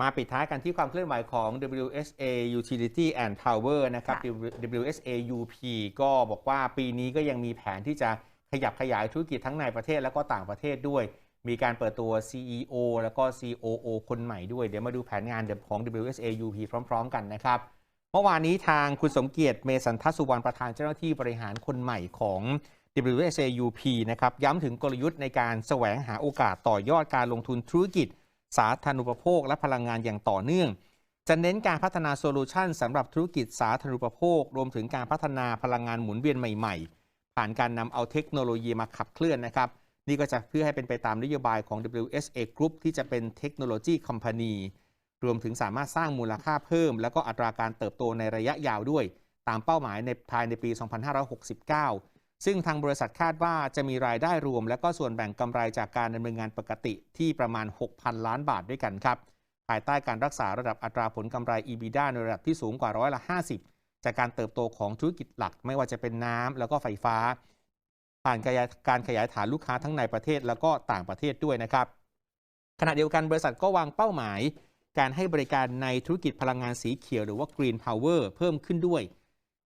มาปิดท้ายกันที่ความเคลื่อนไหวของ WSA Utility and Power นะครับค่ะ WSA UP ก็บอกว่าปีนี้ก็ยังมีแผนที่จะขยับขยายธุรกิจทั้งในประเทศและก็ต่างประเทศด้วย มีการเปิดตัว CEO แล้วก็ COO คนใหม่ด้วย เดี๋ยวมาดูแผนงานของ WSA UP พร้อม ๆ กันนะครับ เมื่อวานนี้ทางคุณสมเกียรติเมสันทัศสุวรรณประธานเจ้าหน้าที่บริหารคนใหม่ของ WSA UP นะครับย้ำถึงกลยุทธ์ในการแสวงหาโอกาสต่อยอดการลงทุนธุรกิจ สาธารณูปโภค และพลังงานอย่างต่อเนื่อง จะเน้นการพัฒนาโซลูชันสำหรับธุรกิจสาธารณูปโภค รวมถึงการพัฒนาพลังงานหมุนเวียนใหม่ ๆ ผ่านการนำเอาเทคโนโลยีมาขับเคลื่อนนะครับ นี่ก็จะเพื่อให้เป็นไปตามนโยบายของ WSA Group ที่จะเป็นเทคโนโลยีคอมพานีรวมถึงสามารถสร้างมูลค่าเพิ่ม แล้วก็อัตราการเติบโตในระยะยาวด้วย ตามเป้าหมายในภายในปี 2569 ซึ่งทางบริษัทคาดว่าจะมีรายได้รวม และก็ส่วนแบ่งกำไรจากการดำเนินงานปกติที่ประมาณ 6,000 ล้านบาทด้วยกันครับ ภายใต้การรักษาระดับอัตราผลกำไร EBITDA ในระดับที่สูงกว่าร้อยละ 50 จากการเติบโตของธุรกิจหลักไม่ว่าจะเป็นน้ำแล้วก็ไฟฟ้า ผ่านการขยายฐานลูกค้าทั้งในประเทศแล้วก็ต่างประเทศด้วยนะครับ ขณะเดียวกันบริษัทก็วางเป้าหมาย การให้บริการในธุรกิจพลังงานสีเขียวหรือว่า Green Power เพิ่มขึ้นด้วย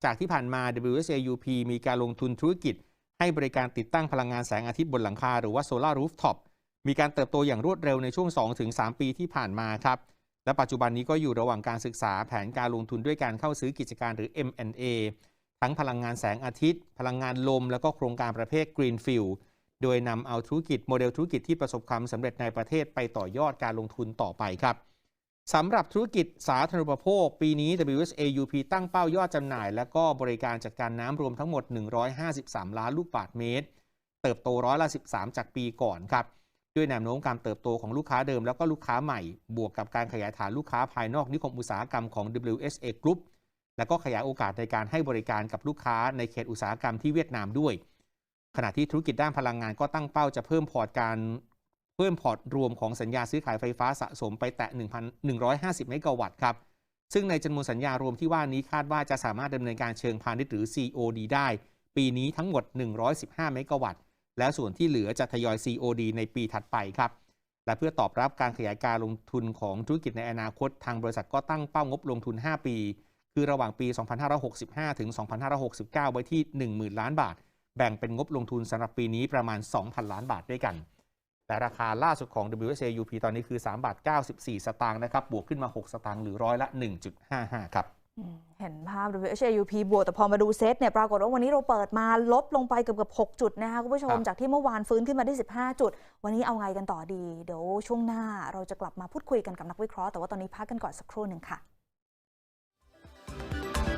จากที่ผ่านมา WSAUP มีการลงทุนธุรกิจ ให้บริการติดตั้งพลังงานแสงอาทิตย์บนหลังคาหรือว่า Solar Rooftop มีการเติบโตอย่างรวดเร็วในช่วง 2-3 ปีที่ผ่านมาครับ และปัจจุบันนี้ก็อยู่ระหว่างการศึกษาแผนการลงทุนด้วยการเข้าซื้อกิจการหรือ M&A ทั้งพลังงานแสงอาทิตย์ พลังงานลม แล้วก็โครงการประเภท Greenfield โดยนำเอาธุรกิจโมเดลธุรกิจที่ประสบความสำเร็จในประเทศไปต่อยอดการลงทุนต่อไปครับ สำหรับธุรกิจสาธารณูปโภค ปีนี้ WSAUP ตั้งเป้ายอดจำหน่าย และก็บริการจัดการน้ำรวมทั้งหมด 153 ล้านลูกบาศก์เมตร เติบโตร้อยละ 13 จากปีก่อนครับ ด้วยแนวโน้มการเติบโตของลูกค้าเดิมแล้วก็ลูกค้าใหม่ บวกกับการขยายฐานลูกค้าภายนอกนิคมอุตสาหกรรมของ WSA Group และก็ขยายโอกาสในการให้บริการกับลูกค้าในเขตอุตสาหกรรมที่เวียดนามด้วย ขณะที่ธุรกิจด้านพลังงานก็ตั้งเป้าจะเพิ่มพอร์ตการ เพิ่มพอร์ตรวมของสัญญาซื้อขายไฟฟ้าสะสมไปแตะ 1,150 เมกะวัตต์ครับ ซึ่งในจำนวนสัญญารวมที่ว่านี้คาดว่าจะสามารถดำเนินการเชิงพาณิชย์หรือ COD ได้ ปีนี้ทั้งหมด 115 เมกะวัตต์ และส่วนที่เหลือจะทยอย COD ในปีถัดไปครับ และเพื่อตอบรับการขยายการลงทุนของธุรกิจในอนาคต ทางบริษัทก็ตั้งเป้างบลงทุน 5 ปี คือระหว่างปี 2565 ถึง 2569 ไว้ที่ 10,000 ล้านบาท แบ่งเป็นงบลงทุนสำหรับปีนี้ประมาณ 2,000 ล้านบาทด้วยกัน แต่ราคาล่าสุดของ WSAUP ตอนนี้คือ3บาท94 สตางค์นะครับ บวกขึ้นมา 6 สตางค์หรือร้อยละ 1.55 ครับอืมเห็นภาพ WHUP บวกแต่พอมาดูเซตเนี่ยปรากฏว่าวันนี้เราเปิดมาลบลงไปเกือบเกือบ6จุดนะคะคุณผู้ชมครับจากที่เมื่อวานฟื้นขึ้นมาได้ 15 จุด วันนี้เอาไงกันต่อดี เดี๋ยวช่วงหน้าเราจะกลับมาพูดคุยกันกับนักวิเคราะห์แต่ว่าตอนนี้พักกันก่อนสักครู่หนึ่งค่ะ